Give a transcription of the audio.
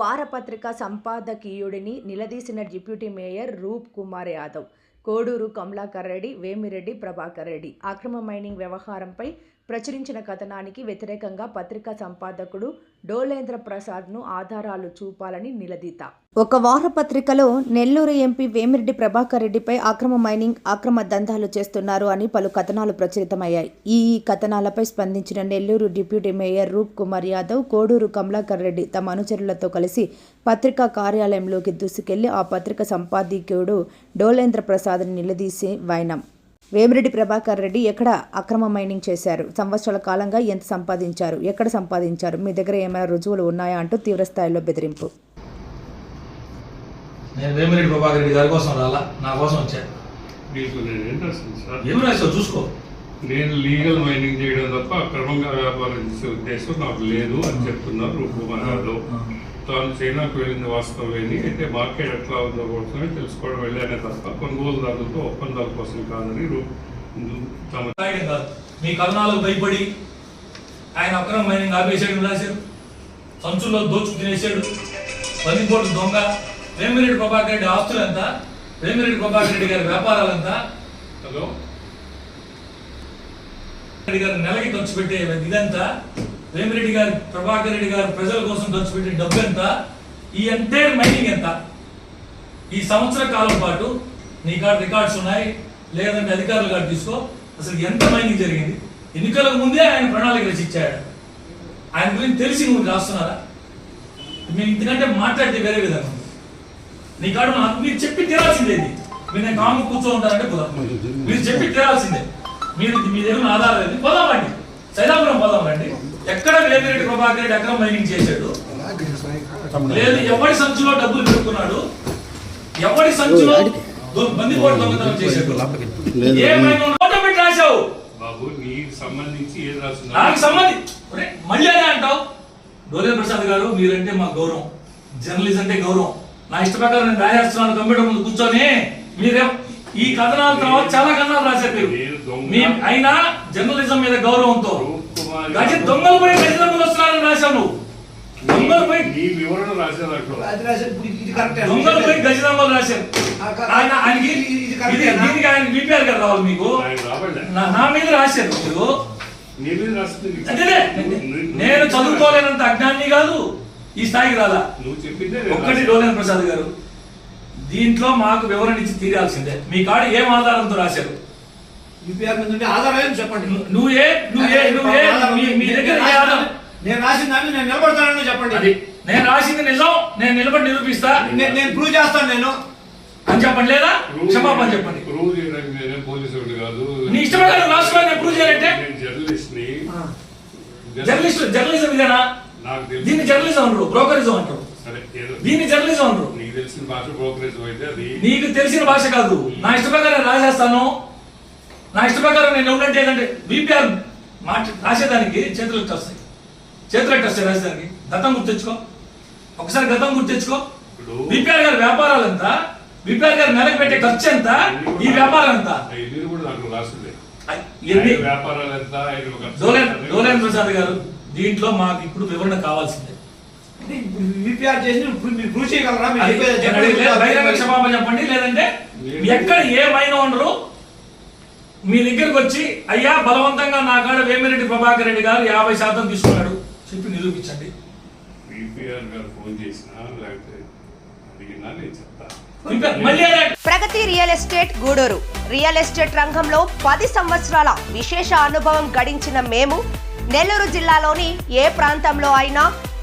వారపత్రిక సంపాదకీయుడిని నిలదీసిన deputy mayor Roop Kumar Yadav. Koduru Kamalakar Reddy Vemireddy Prabhakar Reddy. అక్రమ మైనింగ్ వ్యవహారంపై ప్రచురించిన కథనానికి వ్యతిరేకంగా పత్రికా సంపాదకుడు డోలేంద్ర ప్రసాద్ను ఆధారాలు చూపాలని నిలదీత. ఒక వారపత్రికలో నెల్లూరు ఎంపీ వేమిరెడ్డి ప్రభాకర్ రెడ్డిపై అక్రమ మైనింగ్ అక్రమ దందాలు చేస్తున్నారు అని పలు కథనాలు ప్రచురితమయ్యాయి. ఈ కథనాలపై స్పందించిన నెల్లూరు డిప్యూటీ మేయర్ రూప్ కుమార్ యాదవ్ కోడూరు కమలాకర్ రెడ్డి తమ అనుచరులతో కలిసి పత్రికా కార్యాలయంలోకి దూసుకెళ్ళి ఆ పత్రిక సంపాదకుడు డోలేంద్ర ప్రసాద్ని నిలదీసి వైనం. వేమిరెడ్డి ప్రభాకర్ రెడ్డి ఎక్కడ అక్రమ మైనింగ్ చేశారు? సంవత్సరాల కాలంగా ఎంత సంపాదించారు? ఎక్కడ సంపాదించారు? మీ దగ్గర ఏమైనా రుజువులు ఉన్నాయా అంటూ తీవ్రస్థాయిలో బెదిరింపు. నేను వేమిరెడ్డి ప్రభాకర్ రెడ్డి గారి కోసం రాలా? నా కోసం వచ్చాను మీకు నేను ఇంట్రెస్ట్ ఉంది సార్. ఏం రాసావు చూసుకో. నేను లీగల్ మైనింగ్ చేయడం తప్ప అక్రమంగా వ్యాపారం చేసే ఉద్దేశం నాకు లేదు అని చెప్తున్నారు యాదవ్ తాను చైనాకు వెళ్ళింది వాస్తవమేని అయితే మార్కెట్ ఎట్లా ఉందో కోసమే తెలుసుకోవడం వెళ్ళానే తప్ప కొనుగోలుదారులతో ఒప్పందాల కోసం కాదని మీ కథనాలకు భయపడి ఆయన అక్రమ మైనింగ్ ఆపేసాడు రాశారు. సంచుల్లో దోచుకు తినేసాడు పదిపోటు దొంగ. వేమిరెడ్డి ప్రభాకర్ రెడ్డి ఆస్తులు ఎంత? వేమిరెడ్డి ప్రభాకర్ రెడ్డి గారి వ్యాపారాలు ఎంత? హలో? రెడ్డి గారు నెలకి ఖర్చు పెట్టే ఇదంతా. వేమిరెడ్డి గారు ప్రభాకర్ రెడ్డి గారు ప్రజల కోసం ఖర్చు పెట్టే డబ్బు ఎంత? ఈ ఎంటైర్ మైనింగ్ ఎంత? ఈ సంవత్సర కాలం పాటు నీ కాడ రికార్డ్స్ ఉన్నాయి. లేదంటే అధికారులు కాదు తీసుకో. అసలు ఎంత మైనింగ్ జరిగింది? ఎన్నికలకు ముందే ఆయన ప్రణాళిక రచించాడు. ఆయన గురించి తెలిసి నువ్వు రాస్తున్నారా? మేము ఇంతకంటే మాట్లాడితే వేరే విధంగా నీ కాడ మీరు చెప్పి తీరాల్సిందే ఇది మీరు నేను కాము కూర్చో ఉంటారంటే కుదరదు. మీరు చెప్పి తీరాల్సిందే. మీరు మీ దగ్గర ఆధారం లేదు పోదామండి సైదాపురం పోదామండి ఎక్కడ వేమిరెడ్డి ప్రభాకర్ రెడ్డి అక్రమ మైనింగ్ చేశాడు? లేదు ఎవడి సంచులో డబ్బులు పెట్టుకున్నాడు? ఎవడి సంచులో దొ- బందిపోటు దొంగతనం చేశాడు? ఏమైనా నోట పెట్టి రాశావు. బాబు నీకు సంబంధించి ఏది నాకు రాస్తున్నారు సంబంధి ఒరే, మళ్ళీ అదే అంటావు? డోలే ప్రసాద్ గారు మీరంటే మా గౌరవం. జర్నలిస్ట్ అంటే గౌరవం. నా ఇష్ట ప్రకారం నేను రాసేస్తున్నాను కంప్యూటర్ ముందు కూర్చొని. మీరే ఈ కథనాల తర్వాత చాలా కథనాలు రాశారు మీరు. అయినా జర్నలిజం మీద గౌరవంతో. గజ దొంగలు పోయి గజ దొంగలు వస్తున్నారని రాశావు నువ్వు. దొంగలు పోయి నీ వివరణ రాసే దాంట్లో అది రాశారు. దొంగలు పోయి ఆయన ఆయనకి? దీనికి ఆయన గారు రావాలి మీకు. నా- మీద రాశారు మీరు. నేను చదువుకోలేనంత అజ్ఞాని కాదు ఈ స్థాయికి రాలా. నువ్వు చెప్పిందే ఒక్కటి రాశాను. డోలేన్ ప్రసాద్ గారు. దీంట్లో మాకు వివరణ ఇచ్చి తీరాల్సిందే. మీ కాడ ఏం ఆధారంతో రాశారు? యూపీఆర్ మీద ఉండే ఆధారం ఏం చెప్పండి? ను- నువ్వే నువ్వే నువ్వే మీ దగ్గర నేను రాసిన దాన్ని నేను నిలబడతానని అది చెప్పండి నేను రాసింది నిజం నేను నిలబడి నిరూపిస్తా. నేను నేను ప్రూవ్ చేస్తాను నేను. అని చెప్పండి లేదా? క్షమాపణ చెప్పండి. ప్రూవ్ చేయడానికి నేనే పోలీసు కాదు. నీ ఇష్టమైన రాష్ట్రాన్ని ప్రూవ్ చేయాలంటే? జర్నలిస్ట్ని జర్నలిస్ట్ జర్నలిజం ఇదేనా? దీన్ని జర్నలిజం అంటారు బ్రోకరిజం అంటారు. దీన్ని జర్నలిజం అంటారు తెలిసిన భాష బ్రోకరేజ్ అయితే అది నీకు తెలిసిన భాష కాదు. నా ఇష్ట ప్రకారం రాసేస్తాను. నా ఇష్ట ప్రకారం నేను ఉన్నట్టు ఏంటంటే బీపీఆర్ మాట రాసేదానికి చేతులు వస్తాయి చేతులు వస్తాయి రాసేదానికి. గతం గుర్తెచ్చుకో ఒకసారి గతం గుర్తెచ్చుకో ఇప్పుడు- బీపీఆర్ గారి వ్యాపారాలు ఎంత? బీపీఆర్ గారు నెలకు పెట్టే ఖర్చు ఎంత? ఈ వ్యాపారం ఎంత? ఇది కూడా ఎన్ని? ఆయన వ్యాపారాలు ఎంత? డోలేన్ ప్రసాద్ గారు దీంట్లో మాకు ఇప్పుడు వివరణ కావాల్సిందే. బహిరంగ చెప్పండి. క్షమాపణ చెప్పండి. లేదంటే మీ ఎక్కడ ఏమైనా ఉండరు. మీ దగ్గరికి వచ్చి అయ్యా బలవంతంగా నా కాడ వేమిరెడ్డి ప్రభాకర్ రెడ్డి గారు యాభై శాతం తీసుకున్నాడు. చెప్పి నిరూపించండి Pragati real estate Gudur. Real estate రంగంలో పది సంవత్సరాల విశేష అనుభవం గడించిన మేము నెల్లూరు జిల్లాలోని ఏ ప్రాంతంలో అయినా